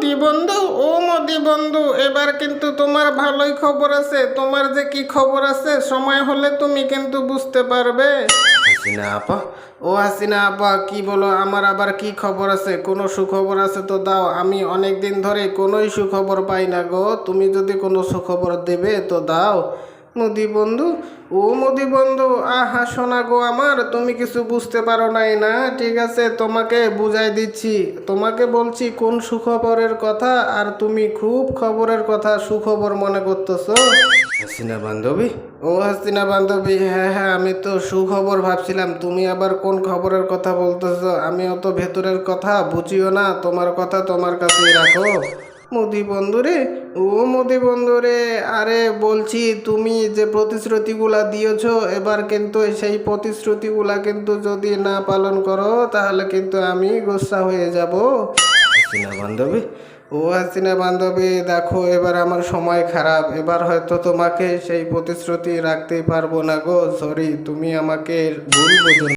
মোদি বন্ধু ও মোদি বন্ধু এবার কিন্তু তোমার ভালোই খবর আছে। তোমার যে কি খবর আছে সময় হলে তুমি কিন্তু বুঝতে পারবে। হাসিনা আপা। ও হাসিনা আপা কি বলো আমার আবার কি খবর আছে? কোনো সুখবর আছে তো দাও। আমি অনেক দিন ধরে কোনোই সুখবর পাই না গো। তুমি যদি কোনো সুখবর দেবে তো দাও। মোদি বন্ধু, ও মোদি বন্ধু, আহা শোনা গো আমার, তুমি কিছু বুঝতে পারো নাই না, ঠিক আছে, তোমাকে বুঝাই দিচ্ছি। তোমাকে বলছি কোন সুখবরের কথা আর তুমি খুব খবরের কথা সুখবর মনে করতেছো? হাসিনা বান্ধবী? ও হাসিনা বান্ধবী হ্যাঁ হ্যাঁ আমি তো সুখবর ভাবছিলাম, তুমি আবার কোন খবরের কথা বলতেছো? আমি অত ভেতরের কথা বুঝিও না, তোমার কথা তোমার কাছেই রাখো। মোদি বন্ধুরে ও মোদি বন্ধুরে আরে বলছি, তুমি যে প্রতিশ্রুতিগুলা দিয়েছ, এবার কিন্তু সেই প্রতিশ্রুতিগুলা কিন্তু যদি না পালন করো, তাহলে কিন্তু আমি গোসা হয়ে যাব। হাসিনা বান্ধবী? ও হাসিনা বান্ধবী, দেখো, এবার আমার সময় খারাপ। এবার হয়তো তোমাকে সেই প্রতিশ্রুতি রাখতে পারব না গো। সরি তুমি আমাকে ভুল বোঝো